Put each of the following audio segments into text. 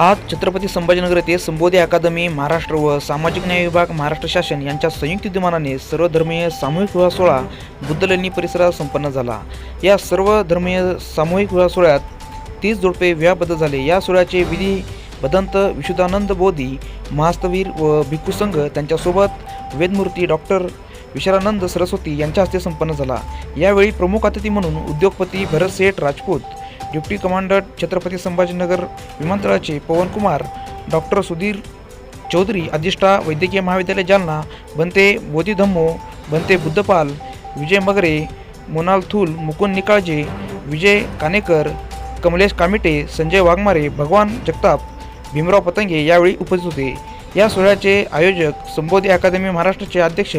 आज छत्रपती संभाजीनगर येथे संबोधी अकादमी महाराष्ट्र व सामाजिक न्याय विभाग महाराष्ट्र शासन यांच्या संयुक्त विद्यमानाने सर्वधर्मीय सामूहिक विवाह सोहळा बुद्धलेणी परिसरात संपन्न झाला. या सर्व धर्मीय सामूहिक विवाह सोहळ्यात तीस जोडपे विवाहबद्ध झाले. या सोहळ्याचे विधी भदंत विशुद्धानंद बोधी महास्तवीर व भिक्खू संघ त्यांच्यासोबत वेदमूर्ती डॉक्टर विशालानंद सरस्वती यांच्या हस्ते संपन्न झाला. यावेळी प्रमुख अतिथी म्हणून उद्योगपती भरत सेठ राजपूत डिप्टी कमांडर छत्रपती संभाजीनगर विमानतळाचे पवनकुमार डॉक्टर सुधीर चौधरी अधिष्ठा वैद्यकीय महाविद्यालय जालना बनते बोधी धम्मो बनते बुद्धपाल विजय मगरे मोनाल थूल मुकुंद निकाळजे विजय कानेकर कमलेश कामिटे संजय वाघमारे भगवान जगताप भीमराव पतंगे यावेळी उपस्थित होते. या सोहळ्याचे आयोजक संबोधी अकादमी महाराष्ट्राचे अध्यक्ष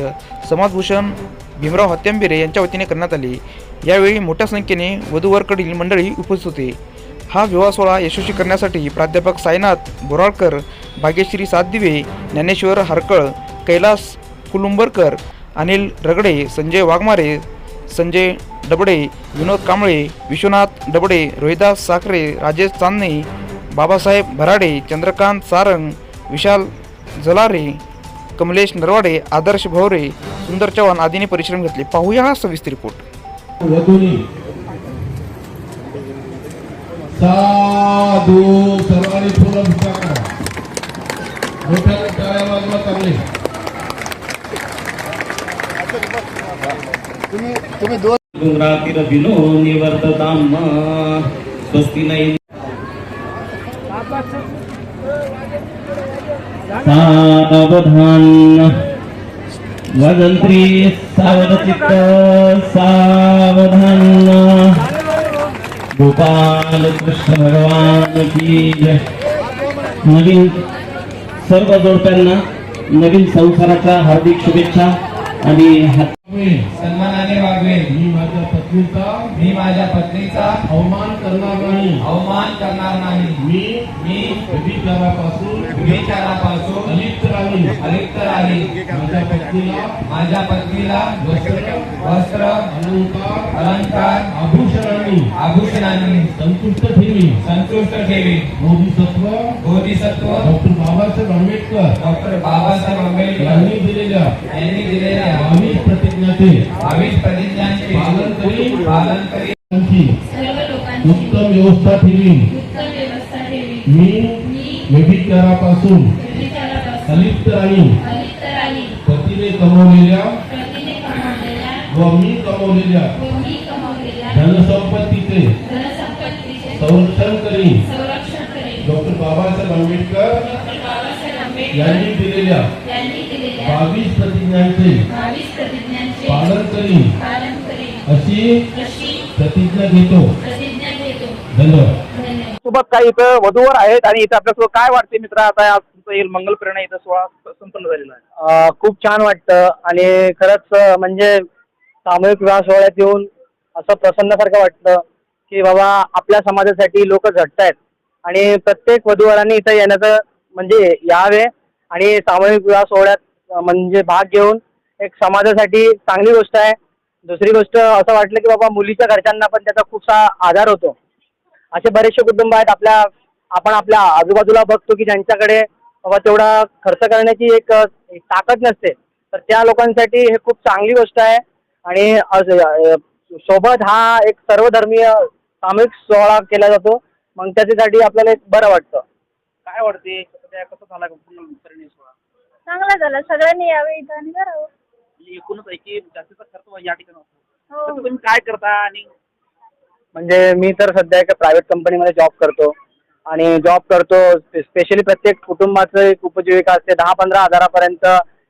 समाजभूषण भीमराव हत्यांबिरे यांच्या वतीने करण्यात आले. यावेळी मोठ्या संख्येने वधूवरकडील मंडळी उपस्थित होते. हा विवाह सोहळा यशस्वी करण्यासाठी प्राध्यापक साईनाथ बोराळकर भाग्यश्री सातदिवे ज्ञानेश्वर हरकळ कैलास कुलुंबरकर अनिल रगडे संजय वाघमारे संजय डबडे विनोद कांबळे विश्वनाथ डबडे रोहिदास साखरे राजेश चांदणे बाबासाहेब भराडे चंद्रकांत सारंग विशाल जलारे कमलेश नरवाडे आदर्श भवरे सुंदर चव्हाण आदींनी परिश्रम घेतले. पाहूया हा सविस्तर रिपोर्ट. वधूनी. साधू सर्वांनी फुलं करा. मोठ्या टाळ्या वाजवा चांगले. डोंगरातील विनो निवर्तताम स्वस्ति नाही. सावधान वदंत्री सावधचित्त सावधान गोपाल कृष्ण भगवान की जय। नवीन सर्व जोडप्यांना नवीन संसाराच्या हार्दिक शुभेच्छा आणि सन्मानाने वागवेन. मी माझ्या पत्नीचा मी माझ्या पत्नीचा अवमान करणार नाही. अवमान करणार नाही. मी मी व्यभिचारापासून विचारापासून अलिप्त अलिप्त राहील माझ्या पत्नीला माझ्या पत्नीला वस्त्र वस्त्र अलंकार अलंकार आभूषणांनी आभूषणांनी संतुष्ट ठेवी. संतुष्ट ठेवी. बोधिसत्व बोधिसत्व डॉक्टर बाबासाहेब आंबेडकर डॉक्टर बाबासाहेब आंबेडकर यांनी दिलेल्या यांनी दिलेल्या बावीस प्रतिज्ञाचे बावीस प्रतिज्ञांचे पालन करीन. पालन लोकांची उत्तम व्यवस्था ठेवी. उत्तम व्यवस्था ठेवी. मी व्यभिचारापासून अलिप्त राहील राहील पतीने कमवलेल्या व मी कमवलेल्या धनसंपत्तीचे संरक्षण करीन. करेन. डॉक्टर बाबासाहेब आंबेडकर यांनी दिलेल्या यांनी दिलेल्या बावीस प्रतिज्ञांचे पालन करीन. करेन. अशी प्रतिज्ञा घेतो. प्रतिज्ञा घेतो. धन्यवाद. धन्यवाद. सोबत काही इथं वधूवर आहेत आणि इथं आपल्यासोबत काय वाटते मित्र? आता आज तुमचं येईल मंगल प्रेरणा इथं सोहळा संपन्न झालेला आहे. खूप छान वाटतं आणि खरंच म्हणजे सामूहिक विवाह सोहळ्यात येऊन असं प्रसन्नासारखं वाटतं की बाबा आपल्या समाजासाठी लोक झटतायत. आणि प्रत्येक वधूवरांनी इथं येण्याचं म्हणजे यावे आणि सामूहिक विवाह सोहळ्यात म्हणजे भाग घेऊन एक समाजासाठी चांगली गोष्ट आहे. दुसरी गोष्ट असं वाटलं की बाबा मुलीच्या घरच्यांना पण त्याचा खूपसा आधार होतो. असे बरेचसे कुटुंब आहेत आपल्या आपण आपल्या आजूबाजूला बघतो की ज्यांच्याकडे बाबा तेवढा खर्च करण्याची एक ताकद नसते. तर त्या लोकांसाठी हे खूप चांगली गोष्ट आहे. आणि सोबत हा एक सर्वधर्मीय सामूहिक सोहळा केला जातो. मग त्याच्यासाठी आपल्याला एक बरं वाटतं. काय वाटते? कसं झाला चांगलं झालं. सगळ्यांनी यावे इथं आणि करावं एकूणच आहे की जास्तीचा खर्च या ठिकाणी होतो. हो. तुम्ही काय करता आणि म्हणजे मी तर सध्या एका प्रायव्हेट कंपनीमध्ये जॉब करतो. आणि जॉब करतो. स्पेशली प्रत्येक कुटुंबाचं एक उपजीविका असते. दहा पंधरा हजारापर्यंत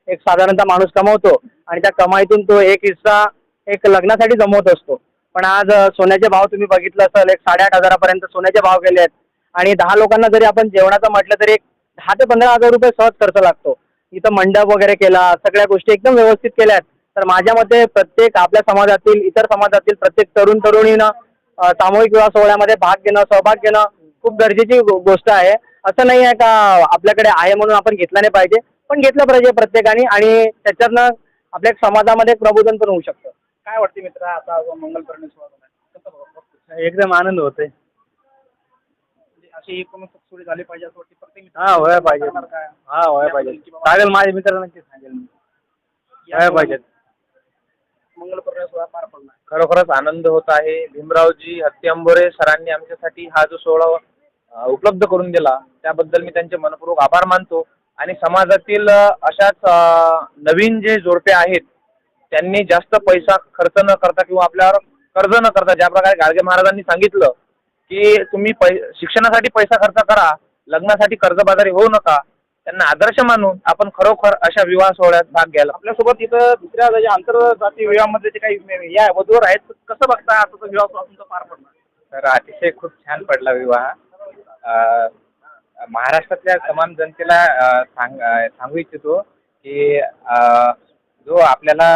एक साधारणतः माणूस कमवतो. आणि त्या कमाईतून तो एक हिस्सा एक लग्नासाठी जमवत असतो. पण आज सोन्याचे भाव तुम्ही बघितलं असेल एक साडेआठ हजारापर्यंत सोन्याचे भाव गेले आहेत. आणि दहा लोकांना जरी आपण जेवणाचं म्हटलं तरी एक दहा ते पंधरा हजार रुपये सहज खर्च लागतो. इथं मंडप वगैरे केला सगळ्या गोष्टी एकदम व्यवस्थित केल्या आहेत. तर माझ्या मते प्रत्येक आपल्या समाजातील इतर समाजातील प्रत्येक तरुण तरुणीनं सामूहिक विवाह सोहळ्यामध्ये भाग घेणं सहभाग घेणं खूप गरजेची गोष्ट आहे. असं नाही आहे का आपल्याकडे आहे म्हणून आपण घेतला नाही पाहिजे. पण घेतलं पाहिजे प्रत्येकाने आणि त्याच्यातनं आपल्या समाजामध्ये एक प्रबोधन पण होऊ शकतं. काय वाटते मित्र आता मंगल? एकदम आनंद होतोय. म्हणजे असे एकूण सोयी झाले पाहिजे असं वाटते. प्रत्येक मित्र- हा व्हायला पाहिजे? हा व्हायला पाहिजे. सांगेल माझ्या मित्रांना नक्की सांगेल मी. व्हायला पाहिजे. पार पडला. खरोखरच आनंद होत आहे. भीमरावजी हत्ती सरांनी आमच्यासाठी हा जो सोहळा उपलब्ध करून दिला. त्याबद्दल मी त्यांचे मनपूर्वक आभार मानतो. आणि समाजातील अशाच नवीन जे जोडपे आहेत त्यांनी जास्त पैसा खर्च न करता किंवा आपल्यावर कर्ज न करता ज्या प्रकारे गाडगे महाराजांनी सांगितलं की तुम्ही पै शिक्षणासाठी पैसा खर्च करा लग्नासाठी कर्जबाजारी होऊ नका त्यांना आदर्श मानून आपण खरोखर अशा विवाह सोहळ्यात भाग घ्यायला आपल्यासोबत इथं दुसऱ्या जे आंतरजातीय विवाहामध्ये जे काही या वधूवर आहेत कसं बघता आता तो विवाह सोहळा तुमचा पार पडला तर अतिशय खूप छान पडला विवाह. महाराष्ट्रातल्या तमाम जनतेला सांग सांगू इच्छितो की जो आपल्याला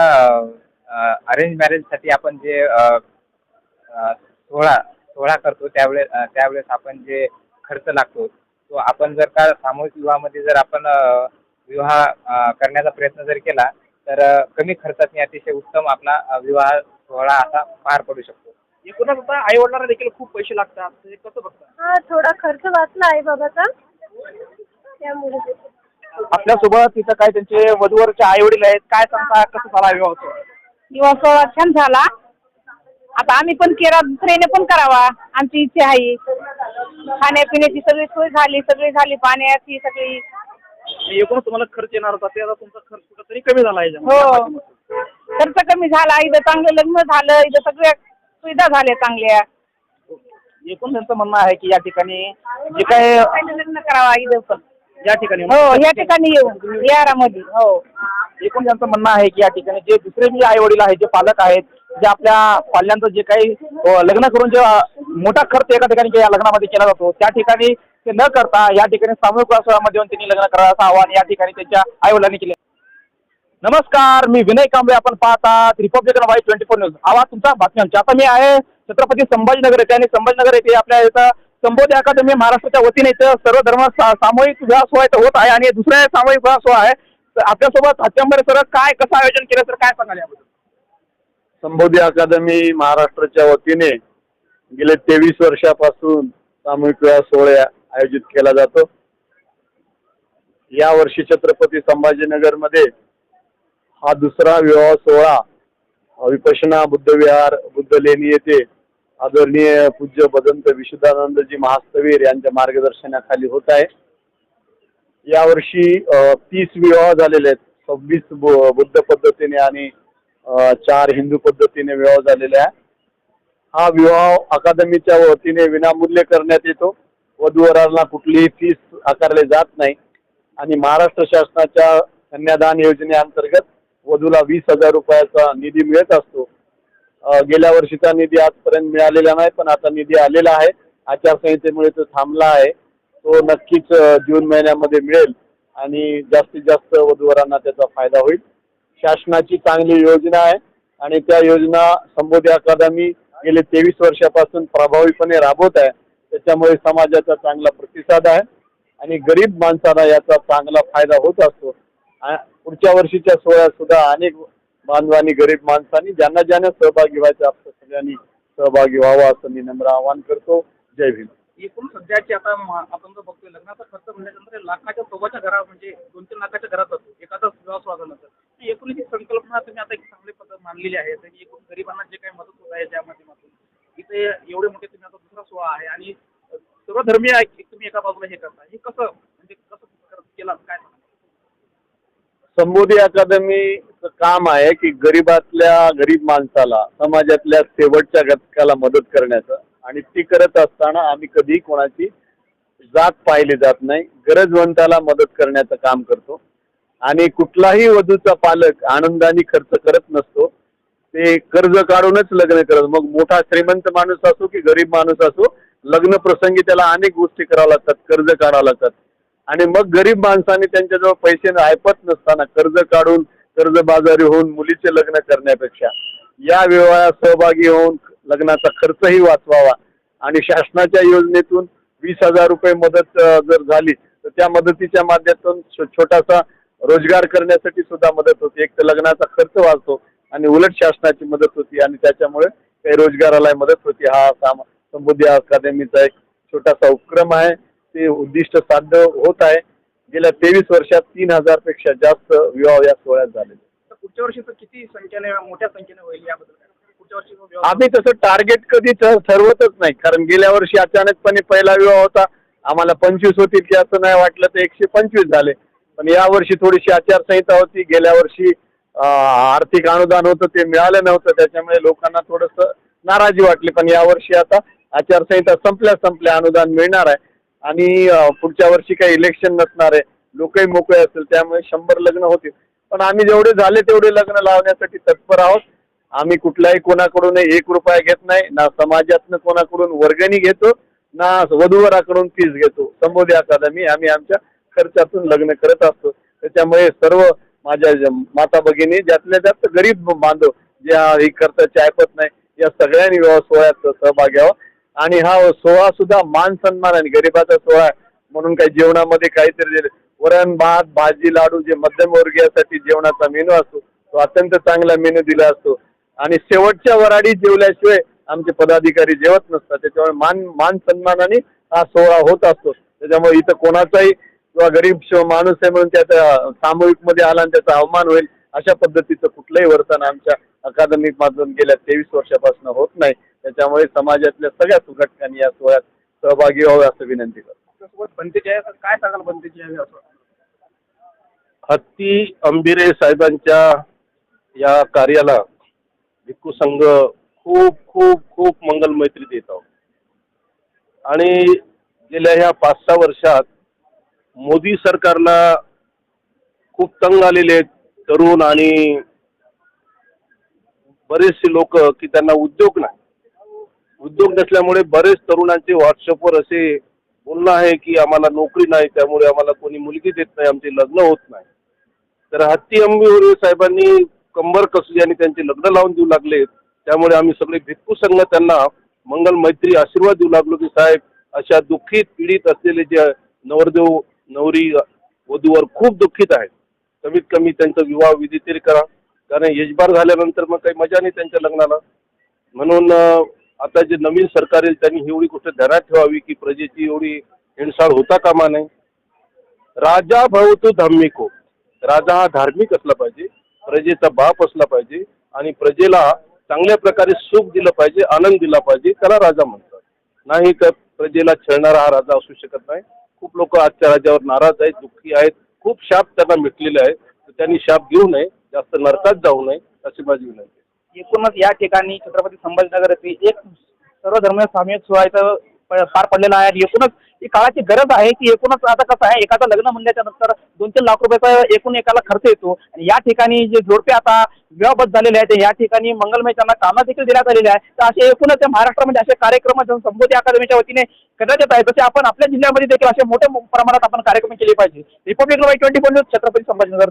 अरेंज मॅरेजसाठी आपण जे सोहळा सोहळा करतो त्यावेळेस त्यावेळेस आपण जे खर्च लागतो तो आपण जर का सामूहिक विवाहामध्ये जर आपण विवाह करण्याचा प्रयत्न जर केला तर कमी खर्चात अतिशय उत्तम आपला विवाह सोहळा असा पार पडू शकतो. एकूणच आता आई वडिलांना देखील खूप पैसे लागतात. ते कसं बघता? हा थोडा खर्च वाचला आहे बाबाचा. त्यामुळे आपल्यासोबत तिथं काय त्यांचे वधूवरचे आई वडील आहेत काय सांगता कसं झाला विवाह किंवा सोहळा छान झाला. आता आम्ही पण केला दुसऱ्याने पण करावा आमची इच्छा आहे. खाण्यापिण्याची सगळी सोय झाली सगळी झाली पाण्याची सगळी. एकूणच तुम्हाला खर्च येणार होता ते आता तुमचा खर्च कुठंतरी कमी झाला आहे. हो. खर्च कमी झाला इथं चांगलं लग्न झालं इथं सगळ्या सुविधा झाल्या चांगल्या. एकूण त्यांचं म्हणणं आहे की या ठिकाणी जे काय लग्न करावा इथं पण. या ठिकाणी हो या ठिकाणी येऊ यारामध्ये हो. एकूण त्यांचं म्हणणं आहे की या ठिकाणी जे दुसरे जे आई वडील आहेत जे पालक आहेत जे आपल्या पाल्यांचं जे काही अ, लग्न करून जे मोठा खर्च एका ठिकाणी या लग्नामध्ये केला जातो त्या ठिकाणी ते न करता या ठिकाणी सामूहिक सोहळ्यामध्ये येऊन त्यांनी लग्न करावं असं आवाहन या ठिकाणी त्यांच्या आई वडिलांनी केले. नमस्कार मी विनय कांबळे आपण पाहतात Republican Y twenty four news आवाज तुमचा बातम्यांचा आता मी आहे छत्रपती संभाजीनगर येथे आणि संभाजीनगर येथे आपल्या इथं संबोधी अकादमी महाराष्ट्राच्या वतीने इथं सर्व धर्म सा- सामूहिक विवाह सोहळा होत आहे आणि दुसरा सामूहिक विवाह सोहळा आहे. तर आपल्यासोबत हत्यांबरे सर काय कसं आयोजन केलं तर काय सांगाल याबद्दल? संबोधी अकादमी महाराष्ट्राच्या वतीने गेले तेवीस वर्षापासून सामूहिक विवाह सोहळा आयोजित केला जातो. या वर्षी छत्रपती संभाजीनगरमध्ये हा दुसरा विवाह सोहळा विपशना बुद्धविहार बुद्ध लेणी येथे आदरणीय पूज्य भदंत विशुद्धानंदजी महास्तवीर यांच्या मार्गदर्शनाखाली होत आहे. यावर्षी तीस विवाह झालेले आहेत. सव्वीस बुद्ध पद्धतीने आणि चार हिंदू पद्धतीने विवाह झालेले आहे. हा विवाह अकादमीच्या वतीने विनामूल्य करण्यात येतो. वधूवरांना कुठलीही फीस आकारले जात नाही. आणि महाराष्ट्र शासनाच्या कन्यादान योजनेअंतर्गत वधूला वीस हजार रुपयाचा निधी मिळत असतो. गेल्या वर्षीचा निधी आजपर्यंत मिळालेला नाही पण आता निधी आलेला आहे. आचारसंहितेमुळे तो थांबला आहे. तो नक्कीच जून महिन्यामध्ये मिळेल आणि जास्तीत जास्त वधूवरांना त्याचा फायदा होईल. शासनाची चांगली योजना आहे आणि त्या योजना संबोधी अकादमी गेले तेवीस वर्षापासून प्रभावीपणे राबवत आहे. त्याच्यामुळे समाजाचा चांगला प्रतिसाद आहे आणि गरीब माणसाला याचा चांगला फायदा होत असतो. पुढच्या वर्षीच्या सोहळ्यात सुद्धा अनेक बांधवांनी गरीब माणसांनी ज्यांना ज्यांना सहभागी व्हायचं असतं सगळ्यांनी सहभागी व्हावं असं मी नम्र आवाहन करतो. जय भीम. एकूण सध्याची आता आपण जर बघतोय लग्नाचा खर्च म्हणल्यानंतर लाखाच्या सोबाच्या घरा म्हणजे दोन तीन लाखाच्या घरात असतो. एखादा विवाह सोहळा झाल्यानंतर एकूण ही संकल्पना तुम्ही आता एक चांगली पद्धत मानलेली आहे. त्यांनी एकूण गरिबांना जे काही मदत होत आहे त्या माध्यमातून इथे एवढे मोठे तुम्ही आता दुसरा सोहळा आहे आणि सर्वधर्मीय धर्मीय आहे की तुम्ही एका बाजूला हे करता हे कसं म्हणजे कसं कर- केलं काय सांगा मोदी अकादमीचं काम आहे की गरीबातल्या गरीब माणसाला समाजातल्या शेवटच्या घटकाला मदत करण्याचं. आणि ती करत असताना आम्ही कधीही कोणाची जात पाहिली जात नाही. गरजवंताला मदत करण्याचं काम करतो. आणि कुठलाही वधूचा पालक आनंदाने खर्च करत नसतो. ते कर्ज काढूनच लग्न करत मग मोठा श्रीमंत माणूस असो की गरीब माणूस असो लग्न प्रसंगी त्याला अनेक गोष्टी कराव्या लागतात कर्ज काढावं लागतात. आणि मग गरीब माणसाने त्यांच्याजवळ पैसे ऐपत नसताना कर्ज काढून कर्जबाजारी होऊन मुलीचे लग्न करण्यापेक्षा या विवाहात सहभागी होऊन लग्नाचा खर्चही वाचवावा. आणि शासनाच्या योजनेतून वीस हजार रुपये मदत जर झाली तर त्या मदतीच्या माध्यमातून छोटासा रोजगार करण्यासाठी सुद्धा मदत होते. एक तर लग्नाचा खर्च वाचतो आणि उलट शासनाची मदत होती आणि त्याच्यामुळे काही रोजगाराला मदत होती. हा समृद्धी अकादमीचा एक छोटासा उपक्रम आहे. ते उद्दिष्ट साध्य होत आहे. गेल्या तेवीस वर्षात तीन हजारपेक्षा जास्त विवाह या सोहळ्यात झाले पुढच्या वर्षी तर किती संख्येने मोठ्या संख्येने होईल याबद्दल आम्ही तसं टार्गेट कधी ठरवतच नाही. कारण गेल्या वर्षी अचानकपणे पहिला विवाह होता. आम्हाला पंचवीस होतील की असं नाही वाटलं तर एकशे पंचवीस झाले. पण या वर्षी थोडीशी आचारसंहिता होती. गेल्या वर्षी आर्थिक अनुदान होतं ते मिळालं नव्हतं. त्याच्यामुळे लोकांना थोडंसं नाराजी वाटली. पण या वर्षी आता आचारसंहिता संपल्या संपल्या अनुदान मिळणार आहे. आणि पुढच्या वर्षी काही इलेक्शन नसणार आहे. लोकही मोकळे असतील त्यामुळे शंभर लग्न होतील. पण आम्ही जेवढे झाले तेवढे लग्न लावण्यासाठी तत्पर आहोत. आम्ही कुठल्याही कोणाकडून एक रुपया घेत नाही ना समाजातनं कोणाकडून वर्गणी घेतो ना वधूवराकडून फीस घेतो. संबोधी अकादमी आम्ही आमच्या खर्चातून लग्न करत असतो. त्याच्यामुळे सर्व माझ्या माता भगिनी ज्यातल्या जास्त गरीब बांधव ज्या ही करता चायपत नाही या सगळ्यांनी सोहळ्यात सहभाग घ्यावा आणि हा सोहळा सुद्धा मान सन्मान आणि गरिबाचा सोहळा आहे. म्हणून काही जेवणामध्ये काहीतरी वरण भात भाजी लाडू जे मध्यमवर्गीयासाठी जेवणाचा मेनू असतो तो अत्यंत चांगला मेनू दिला असतो. आणि शेवटच्या वराडी जेवल्याशिवाय आमचे पदाधिकारी जेवत नसतात. त्याच्यामुळे मान मान सन्मानाने हा सोहळा होत असतो. त्याच्यामुळे इथं कोणाचाही किंवा गरीब माणूस आहे म्हणून त्याचा सामूहिकमध्ये आला आणि त्याचा अवमान होईल अशा पद्धतीचं कुठलंही वर्तन आमच्या अकादमीक मधून गेल्या तेवीस वर्षापासून होत नाही. त्याच्यामुळे समाजातल्या सगळ्या घटकांनी या सोहळ्यात सहभागी व्हावे असं विनंती करतो. काय सांगाल हत्ती अंबिरे साहेबांच्या या कार्याला भिक्खू संघ खूप खूप खूप मंगल मैत्री देत आहोत. आणि गेल्या ह्या पाच सहा वर्षात मोदी सरकारला खूप तंग आलेले आहेत तरुण आणि बरेचसे लोक की त्यांना उद्योग नाही. उद्योग नसल्यामुळे बरेच तरुणांचे व्हॉट्सअपवर असे बोलणं आहे की आम्हाला नोकरी नाही त्यामुळे आम्हाला कोणी मुलगी देत नाही आमचे लग्न होत नाही. तर हत्ती अंबीवरील साहेबांनी कंबर कसली आणि त्यांचे लग्न लावून देऊ लागले. त्यामुळे आम्ही सगळे भिक्खू संघ त्यांना मंगल मैत्री आशीर्वाद देऊ लागलो की साहेब अशा दुःखीत पीडित असलेले जे नवरदेव नवरी वधूवर खूप दुःखीत आहेत. कमीत कमी त्यांचा विवाह विधी तरी करा. कारण यजबार झाल्यानंतर मग काही मजा नाही त्यांच्या लग्नाला. म्हणून आता जे नवीन सरकार येईल त्यांनी एवढी गोष्ट ध्यानात ठेवावी की प्रजेची एवढी हिंडसाळ होता कामा नाही राजा भवतो धार्मिको राजा हा धार्मिक असला पाहिजे प्रजेचा बाप असला पाहिजे आणि प्रजेला चांगल्या प्रकारे सुख दिलं पाहिजे आनंद दिला पाहिजे त्याला राजा म्हणतात. नाही तर प्रजेला छळणारा हा राजा असू शकत नाही. खूप लोक आजच्या राजावर नाराज आहेत दुःखी आहेत खूप शाप त्यांना मिटलेले आहेत. तर त्यांनी शाप घेऊ नये. जास्त नरकात जाऊ नये अशी माझी विनंती एकूणच या ठिकाणी छत्रपती संभाजीनगर येथे एक सर्वधर्मीय सामूहिक सोहळ्याचं पार पडलेला आहे. एकूणच ही काळाची गरज आहे की एकूणच आता कसं आहे एखादं लग्न म्हणल्याच्या नंतर दोन तीन लाख रुपयाचा एकूण एकाला खर्च येतो. आणि या ठिकाणी जे जोडपे आता विवाहबद्ध झालेले आहेत या ठिकाणी मंगलमय त्यांना कामं देखील देण्यात आलेली आहे तर असे एकूणच महाराष्ट्रामध्ये असे कार्यक्रम संबोधी अकादमीच्या वतीने करण्यात येत आहे तसे आपण आपल्या जिल्ह्यामध्ये देखील असे मोठ्या प्रमाणात आपण कार्यक्रम केले पाहिजे. Republic twenty four news Chhatrapati Sambhajinagar.